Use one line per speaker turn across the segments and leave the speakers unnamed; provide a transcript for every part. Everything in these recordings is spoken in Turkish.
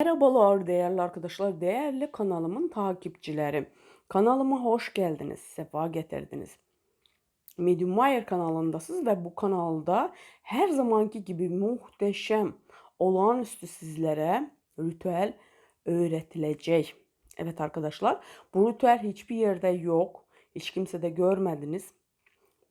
Merhabalar değerli arkadaşlar, değerli kanalımın takipçileri. Kanalıma hoş geldiniz, sefa getirdiniz. Medium Mayer kanalındasınız ve bu kanalda her zamanki gibi muhteşem, olağanüstü sizlere ritüel öğretilecek. Evet arkadaşlar, bu ritüel hiçbir yerde yok. Hiç kimse de görmediniz.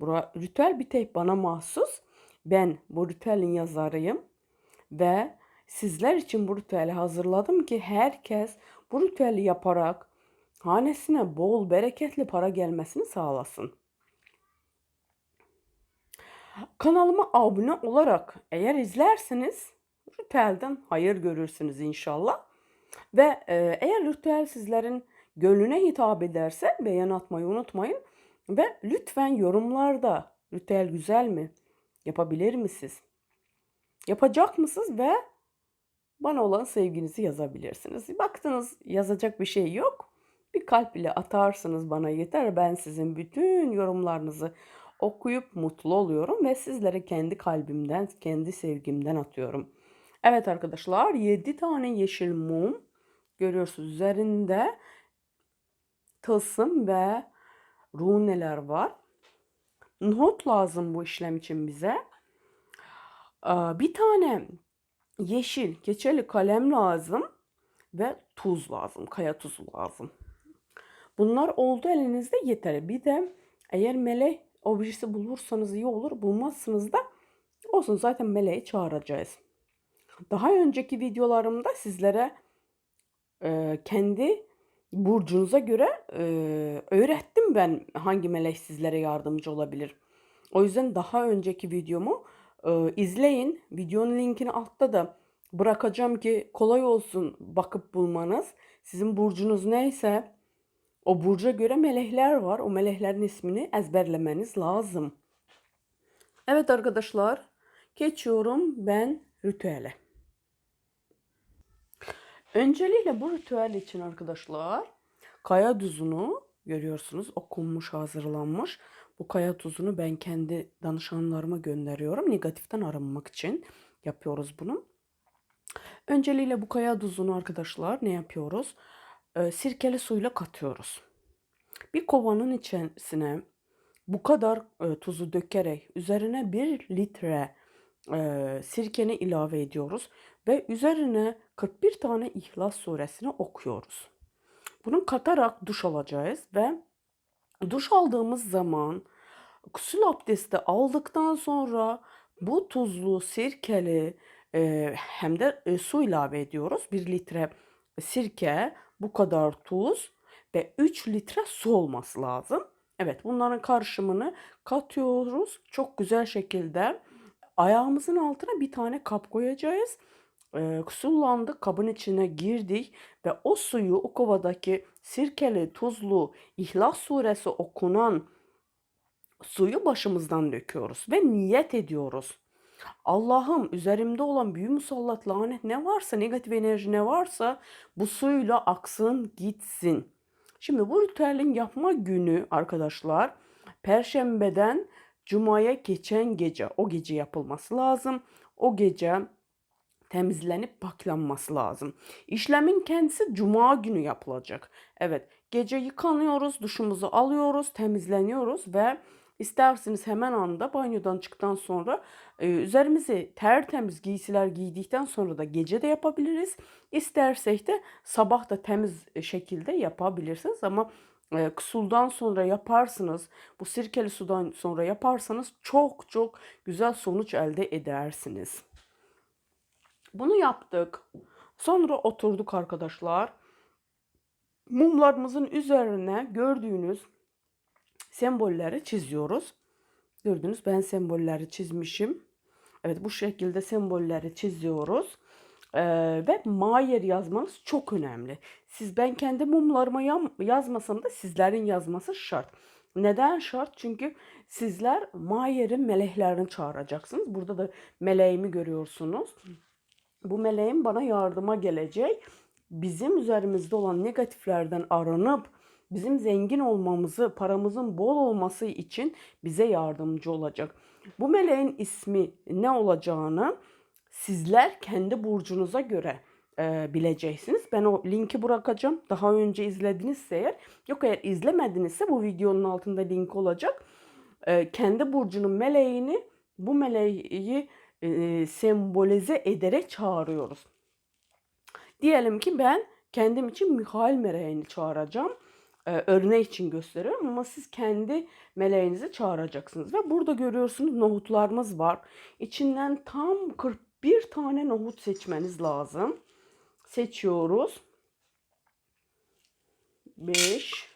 Bura, ritüel bir tek bana mahsus. Ben bu ritüelin yazarıyım ve sizler için bu ritüeli hazırladım ki herkes bu ritüeli yaparak hanesine bol bereketli para gelmesini sağlasın. Kanalıma abone olarak eğer izlerseniz ritüelden hayır görürsünüz inşallah. Ve e, eğer ritüel sizlerin gönlüne hitap ederse beğen atmayı unutmayın. Ve lütfen yorumlarda ritüel güzel mi? Yapabilir misiniz? Yapacak mısınız ve bana olan sevginizi yazabilirsiniz. Baktınız yazacak bir şey yok. Bir kalp ile atarsınız bana yeter. Ben sizin bütün yorumlarınızı okuyup mutlu oluyorum ve sizlere kendi kalbimden, kendi sevgimden atıyorum. Evet arkadaşlar 7 tane yeşil mum görüyorsunuz üzerinde tılsım ve runeler var. Not lazım bu işlem için bize. Bir tane yeşil keçeli kalem lazım ve tuz lazım. Kaya tuzu lazım. Bunlar oldu elinizde yeter. Bir de eğer melek objesi bulursanız iyi olur. Bulmazsınız da olsun zaten meleği çağıracağız. Daha önceki videolarımda sizlere e, kendi burcunuza göre e, öğrettim ben hangi melek sizlere yardımcı olabilir. O yüzden daha önceki videomu e, izleyin. Videonun linkini altta da bırakacağım ki kolay olsun bakıp bulmanız. Sizin burcunuz neyse o burca göre melekler var. O meleklerin ismini ezberlemeniz lazım. Evet arkadaşlar, geçiyorum ben ritüele. Öncelikle bu ritüel için arkadaşlar kaya tuzunu görüyorsunuz okunmuş hazırlanmış. Bu kaya tuzunu ben kendi danışanlarıma gönderiyorum. Negatiften arınmak için yapıyoruz bunu. Öncelikle bu kaya tuzunu arkadaşlar ne yapıyoruz? Ee, sirkeli suyla katıyoruz. Bir kovanın içerisine bu kadar e, tuzu dökerek üzerine bir litre e, sirkeni ilave ediyoruz ve üzerine 41 tane İhlas suresini okuyoruz. Bunu katarak duş alacağız ve duş aldığımız zaman gusül abdesti aldıktan sonra bu tuzlu, sirkeli e, hem de e, su ilave ediyoruz. 1 litre sirke, bu kadar tuz ve 3 litre su olması lazım. Evet bunların karışımını katıyoruz. Çok güzel şekilde ayağımızın altına bir tane kap koyacağız. Ee, sulandık kabın içine girdik ve o suyu o kovadaki sirkeli tuzlu İhlas suresi okunan suyu başımızdan döküyoruz ve niyet ediyoruz. Allah'ım üzerimde olan büyü musallat lanet ne varsa negatif enerji ne varsa bu suyla aksın gitsin. Şimdi bu ritüelin yapma günü arkadaşlar perşembeden cumaya geçen gece o gece yapılması lazım. O gece temizlenip paklanması lazım. İşlemin kendisi cuma günü yapılacak. Evet gece yıkanıyoruz, duşumuzu alıyoruz, temizleniyoruz ve İsterseniz hemen anda banyodan çıktıktan sonra e, üzerimizi tertemiz giysiler giydikten sonra da gece de yapabiliriz. İstersek de sabah da temiz şekilde yapabilirsiniz ama e, suldan sonra yaparsınız, bu sirkeli sudan sonra yaparsanız çok çok güzel sonuç elde edersiniz. Bunu yaptık. Sonra oturduk arkadaşlar. Mumlarımızın üzerine gördüğünüz sembolleri çiziyoruz. Gördünüz ben sembolleri çizmişim. Evet bu şekilde sembolleri çiziyoruz. Ee, ve Mayer yazmanız çok önemli. Siz ben kendi mumlarıma yazmasam da sizlerin yazması şart. Neden şart? Çünkü sizler Mayer'in meleklerini çağıracaksınız. Burada da meleğimi görüyorsunuz. Bu meleğim bana yardıma gelecek. Bizim üzerimizde olan negatiflerden aranıp bizim zengin olmamızı, paramızın bol olması için bize yardımcı olacak. Bu meleğin ismi ne olacağını sizler kendi burcunuza göre e, bileceksiniz. Ben o linki bırakacağım. Daha önce izledinizse eğer. Yok eğer izlemedinizse bu videonun altında link olacak. E, kendi burcunun meleğini bu meleği e, sembolize ederek çağırıyoruz. Diyelim ki ben kendim için Mihail meleğini çağıracağım. Ee, örnek için gösteriyorum ama siz kendi meleğinizi çağıracaksınız. Ve burada görüyorsunuz nohutlarımız var. İçinden tam 41 tane nohut seçmeniz lazım. Seçiyoruz. 5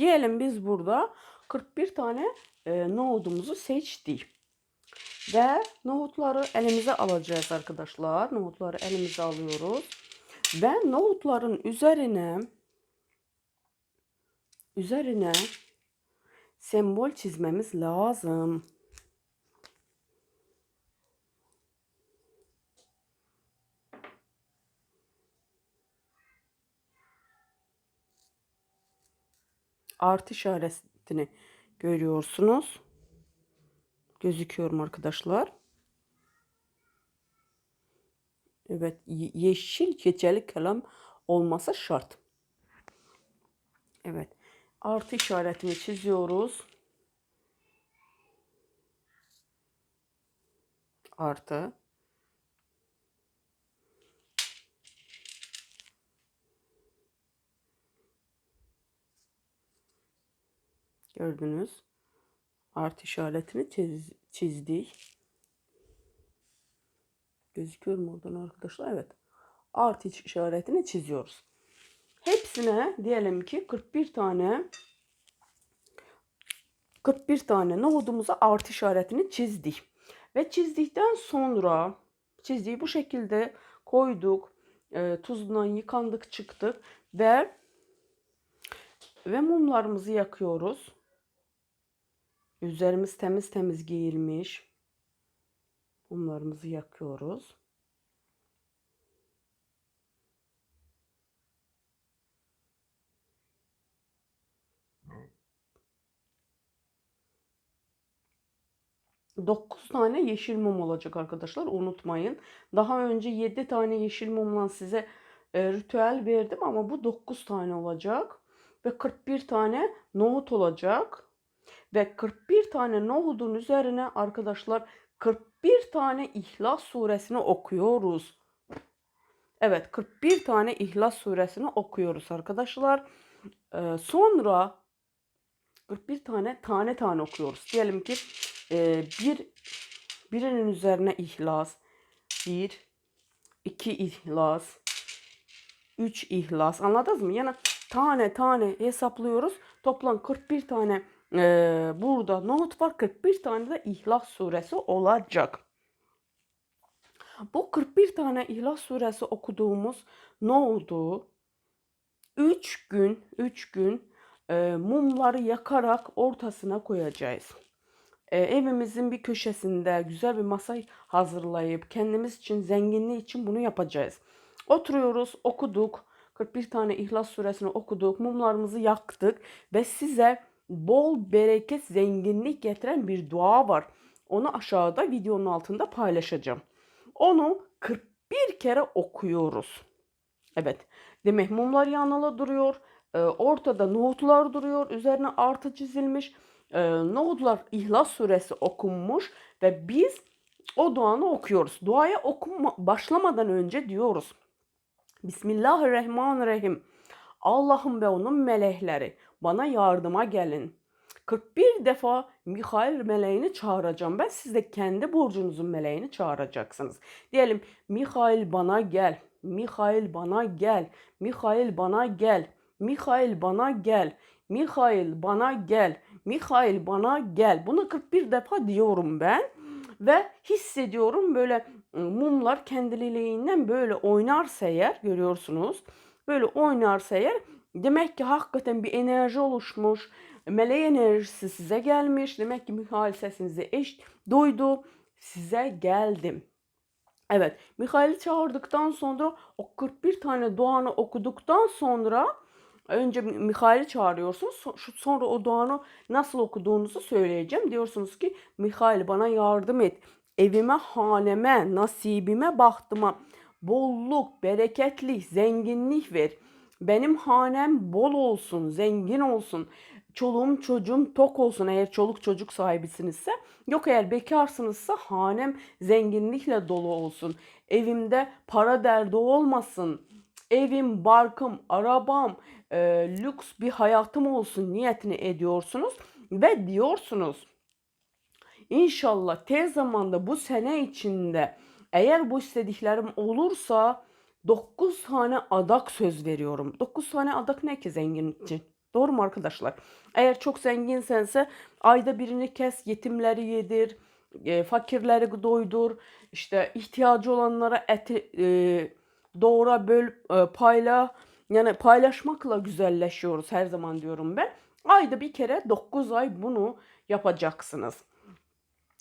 Diyelim biz burada 41 tane e, nohudumuzu seçtik. Ve nohutları elimize alacağız arkadaşlar. Nohutları elimize alıyoruz. Ve nohutların üzerine üzerine sembol çizmemiz lazım. Artı işaretini görüyorsunuz. Gözüküyorum arkadaşlar. Evet yeşil keçeli kalem olması şart. Evet. Artı işaretini çiziyoruz. Artı. Gördünüz. Artı işaretini çiz, çizdik. Gözüküyor mu oradan arkadaşlar? Evet. Artı işaretini çiziyoruz. Hepsine diyelim ki 41 tane 41 tane nohudumuza artı işaretini çizdik. Ve çizdikten sonra çizdiği bu şekilde koyduk. E, tuzundan yıkandık çıktık ve ve mumlarımızı yakıyoruz. Üzerimiz temiz temiz giyilmiş. Mumlarımızı yakıyoruz. Dokuz tane yeşil mum olacak arkadaşlar unutmayın. Daha önce 7 tane yeşil mumla size e, ritüel verdim ama bu 9 tane olacak. Ve 41 tane nohut olacak. Ve 41 tane nohudun üzerine arkadaşlar 41 tane İhlas suresini okuyoruz. Evet 41 tane İhlas suresini okuyoruz arkadaşlar. Ee, sonra 41 tane tane tane okuyoruz. Diyelim ki e, bir birinin üzerine İhlas, bir, iki İhlas, üç İhlas anladınız mı? Yani tane tane hesaplıyoruz. Toplam 41 tane e, burada nohut var. 41 tane de İhlas suresi olacak. Bu 41 tane İhlas suresi okuduğumuz ne oldu? 3 gün 3 gün e, mumları yakarak ortasına koyacağız. E, evimizin bir köşesinde güzel bir masa hazırlayıp kendimiz için zenginliği için bunu yapacağız. Oturuyoruz, okuduk. 41 tane İhlas suresini okuduk, mumlarımızı yaktık ve size bol bereket, zenginlik getiren bir dua var. Onu aşağıda videonun altında paylaşacağım. Onu 41 kere okuyoruz. Evet. Demek mumlar yanıla duruyor. E, ortada nohutlar duruyor. Üzerine artı çizilmiş. E, nohutlar İhlas suresi okunmuş ve biz o duanı okuyoruz. Duaya okuma başlamadan önce diyoruz. Bismillahirrahmanirrahim. Allah'ım ve onun melekleri bana yardıma gelin. 41 defa Mihail meleğini çağıracağım. Ben siz de kendi burcunuzun meleğini çağıracaksınız. Diyelim Mihail bana gel. Mihail bana gel. Mihail bana gel. Mihail bana gel. Mihail bana gel. Mikail bana gel. Bunu 41 defa diyorum ben. Ve hissediyorum böyle ıı, mumlar kendiliğinden böyle oynarsa eğer görüyorsunuz. Böyle oynarsa eğer demek ki hakikaten bir enerji oluşmuş. Meleği enerjisi size gelmiş. Demek ki Mikail sesinizi eş duydu. Size geldim. Evet, Mikail'i çağırdıktan sonra o 41 tane duanı okuduktan sonra önce Mi- Mikail'i çağırıyorsunuz. Sonra o duanı nasıl okuduğunuzu söyleyeceğim. Diyorsunuz ki Mikail bana yardım et. Evime, haneme, nasibime, bahtıma bolluk, bereketlik, zenginlik ver. Benim hanem bol olsun, zengin olsun. Çoluğum çocuğum tok olsun eğer çoluk çocuk sahibisinizse. Yok eğer bekarsınızsa hanem zenginlikle dolu olsun. Evimde para derdi olmasın. Evim, barkım, arabam, e, lüks bir hayatım olsun niyetini ediyorsunuz. Ve diyorsunuz İnşallah tez zamanda bu sene içinde eğer bu istediklerim olursa 9 tane adak söz veriyorum. 9 tane adak ne ki zengin için? Doğru mu arkadaşlar? Eğer çok zenginsense ayda birini kes, yetimleri yedir, e, fakirleri doydur, işte ihtiyacı olanlara eti e, doğra böl e, payla. Yani paylaşmakla güzelleşiyoruz her zaman diyorum ben. Ayda bir kere 9 ay bunu yapacaksınız.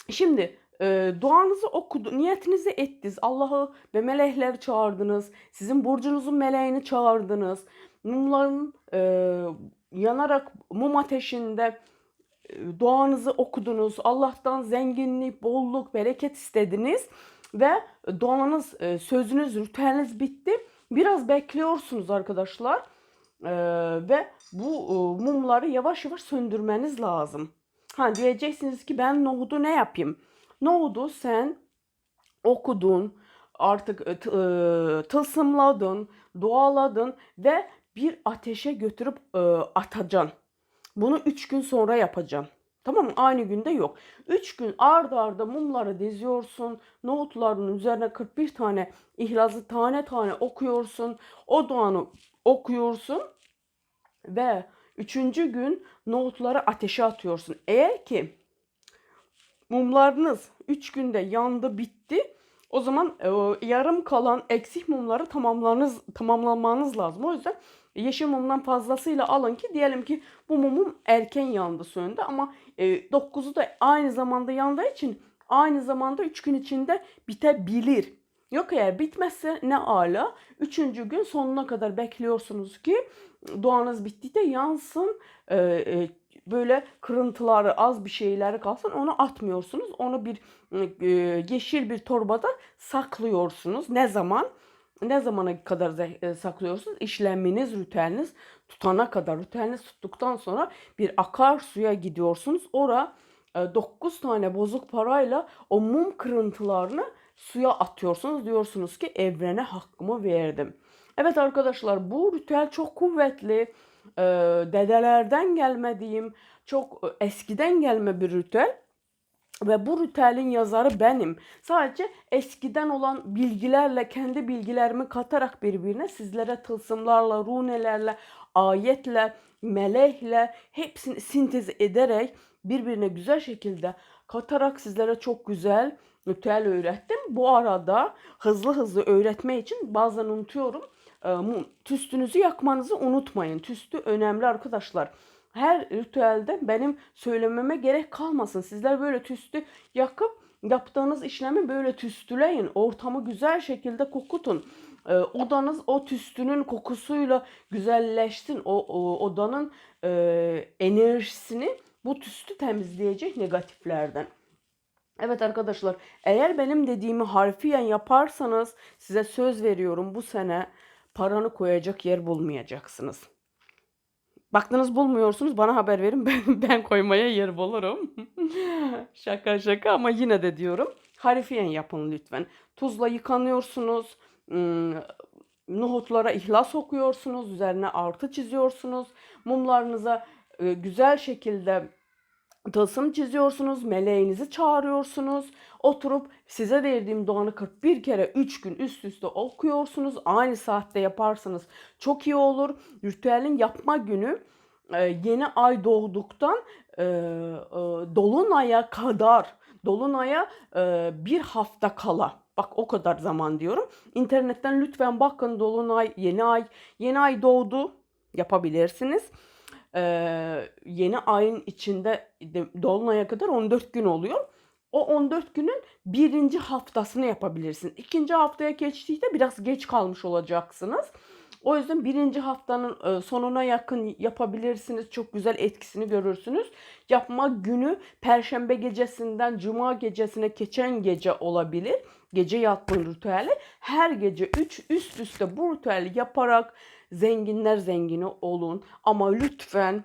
Şimdi e, duanızı okudu, niyetinizi ettiniz. Allah'ı ve melekleri çağırdınız. Sizin burcunuzun meleğini çağırdınız. Mumların e, yanarak mum ateşinde e, duanızı okudunuz. Allah'tan zenginlik, bolluk, bereket istediniz. Ve duanız, e, sözünüz, ritüeliniz bitti. Biraz bekliyorsunuz arkadaşlar. E, ve bu e, mumları yavaş yavaş söndürmeniz lazım. Ha diyeceksiniz ki ben nohudu ne yapayım? Nohudu sen okudun, artık e, tılsımladın, dualadın ve bir ateşe götürüp e, atacaksın. Bunu üç gün sonra yapacaksın. Tamam mı? Aynı günde yok. Üç gün ard arda mumları diziyorsun. Nohutların üzerine 41 tane ihlazı tane tane okuyorsun. O duanı okuyorsun ve üçüncü gün nohutları ateşe atıyorsun. Eğer ki mumlarınız 3 günde yandı bitti. O zaman e, yarım kalan eksik mumları tamamlarınız tamamlamanız lazım. O yüzden yeşil mumdan fazlasıyla alın ki diyelim ki bu mumum erken yandı söndü ama e, 9'u da aynı zamanda yandığı için aynı zamanda 3 gün içinde bitebilir. Yok eğer bitmezse ne ala. Üçüncü gün sonuna kadar bekliyorsunuz ki duanız bitti de yansın. E, e, böyle kırıntıları az bir şeyleri kalsın onu atmıyorsunuz. Onu bir e, yeşil bir torbada saklıyorsunuz. Ne zaman? Ne zamana kadar e, saklıyorsunuz? İşleminiz, ritüeliniz tutana kadar. Ritüeliniz tuttuktan sonra bir akarsuya gidiyorsunuz. Ora 9 tane bozuk parayla o mum kırıntılarını suya atıyorsunuz. Diyorsunuz ki evrene hakkımı verdim. Evet arkadaşlar bu ritüel çok kuvvetli. Ee, dedelerden gelme diyeyim. Çok e, eskiden gelme bir ritüel. Ve bu ritüelin yazarı benim. Sadece eskiden olan bilgilerle, kendi bilgilerimi katarak birbirine sizlere tılsımlarla, runelerle, ayetle, melekle hepsini sintez ederek birbirine güzel şekilde katarak sizlere çok güzel ritüel öğrettim. Bu arada hızlı hızlı öğretme için bazen unutuyorum. Ee, Tüstünüzü yakmanızı unutmayın. Tüstü önemli arkadaşlar. Her ritüelde benim söylememe gerek kalmasın. Sizler böyle tüstü yakıp yaptığınız işlemi böyle tüstüleyin. Ortamı güzel şekilde kokutun. Ee, odanız o tüstünün kokusuyla güzelleşsin. O, o odanın e, enerjisini bu tüstü temizleyecek negatiflerden. Evet arkadaşlar, eğer benim dediğimi harfiyen yaparsanız size söz veriyorum bu sene paranı koyacak yer bulmayacaksınız. Baktınız bulmuyorsunuz bana haber verin ben, ben koymaya yer bulurum. şaka şaka ama yine de diyorum harfiyen yapın lütfen. Tuzla yıkanıyorsunuz. ım, Nohutlara ihlas okuyorsunuz. Üzerine artı çiziyorsunuz. Mumlarınıza e, güzel şekilde tılsım çiziyorsunuz, meleğinizi çağırıyorsunuz. Oturup size verdiğim duanı 41 kere 3 gün üst üste okuyorsunuz. Aynı saatte yaparsanız çok iyi olur. Ritüelin yapma günü e, yeni ay doğduktan e, e, dolunaya kadar dolunaya bir hafta kala bak o kadar zaman diyorum. İnternetten lütfen bakın dolunay yeni ay yeni ay doğdu yapabilirsiniz. E, yeni ayın içinde de- dolunaya kadar 14 gün oluyor. O 14 günün birinci haftasını yapabilirsin. İkinci haftaya geçtiğinde biraz geç kalmış olacaksınız. O yüzden birinci haftanın sonuna yakın yapabilirsiniz. Çok güzel etkisini görürsünüz. Yapma günü Perşembe gecesinden Cuma gecesine geçen gece olabilir. Gece yatma ritüeli. Her gece 3 üst üste bu ritüeli yaparak zenginler zengini olun. Ama lütfen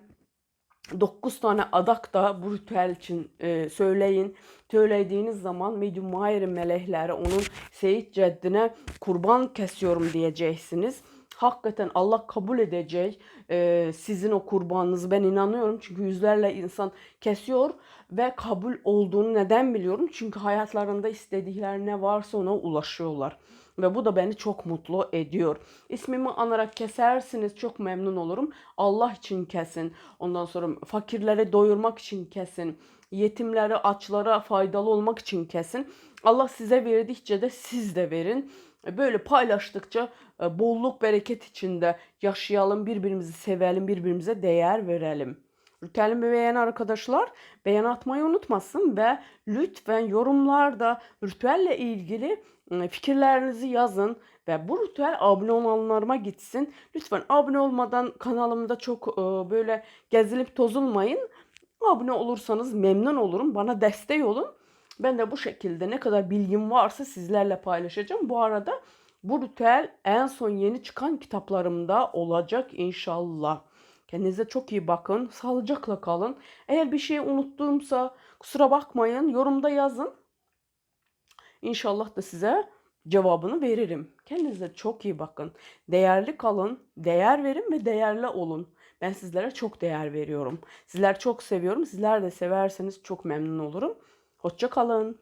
9 tane adak da bu ritüel için e, söyleyin. Söylediğiniz zaman medium Mahir'in melekleri onun Seyit Ceddine kurban kesiyorum diyeceksiniz. Hakikaten Allah kabul edecek e, sizin o kurbanınızı ben inanıyorum. Çünkü yüzlerle insan kesiyor ve kabul olduğunu neden biliyorum? Çünkü hayatlarında istedikleri ne varsa ona ulaşıyorlar. Ve bu da beni çok mutlu ediyor. İsmimi anarak kesersiniz çok memnun olurum. Allah için kesin. Ondan sonra fakirleri doyurmak için kesin. Yetimleri, açlara faydalı olmak için kesin. Allah size verdikçe de siz de verin. Böyle paylaştıkça e, bolluk bereket içinde yaşayalım, birbirimizi sevelim, birbirimize değer verelim. Ritüelimi beğenen arkadaşlar beğen atmayı unutmasın ve lütfen yorumlarda ritüelle ilgili fikirlerinizi yazın ve bu ritüel abone olanlarıma gitsin. Lütfen abone olmadan kanalımda çok e, böyle gezilip tozulmayın. Abone olursanız memnun olurum. Bana destek olun. Ben de bu şekilde ne kadar bilgim varsa sizlerle paylaşacağım. Bu arada bu ritüel en son yeni çıkan kitaplarımda olacak inşallah. Kendinize çok iyi bakın. Sağlıcakla kalın. Eğer bir şey unuttuğumsa kusura bakmayın. Yorumda yazın. İnşallah da size cevabını veririm. Kendinize çok iyi bakın. Değerli kalın, değer verin ve değerli olun. Ben sizlere çok değer veriyorum. Sizler çok seviyorum. Sizler de severseniz çok memnun olurum. Hoşça kalın.